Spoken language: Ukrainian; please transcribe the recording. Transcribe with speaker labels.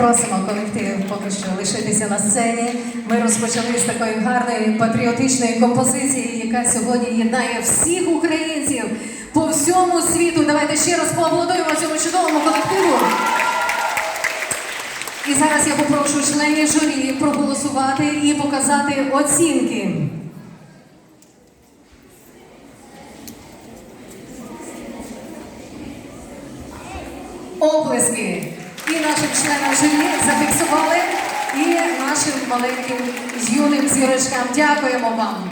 Speaker 1: просимо колектив поки що лишитися на сцені. Ми розпочали з такої гарної патріотичної композиції, яка сьогодні єднає всіх українців по всьому світу. Давайте ще раз поаплодуємо цьому чудовому колективу. І зараз я попрошу членів журі проголосувати і показати оцінки. Оплески і нашим членам журі зафіксували, і нашим маленьким юним зірочкам. Дякуємо вам.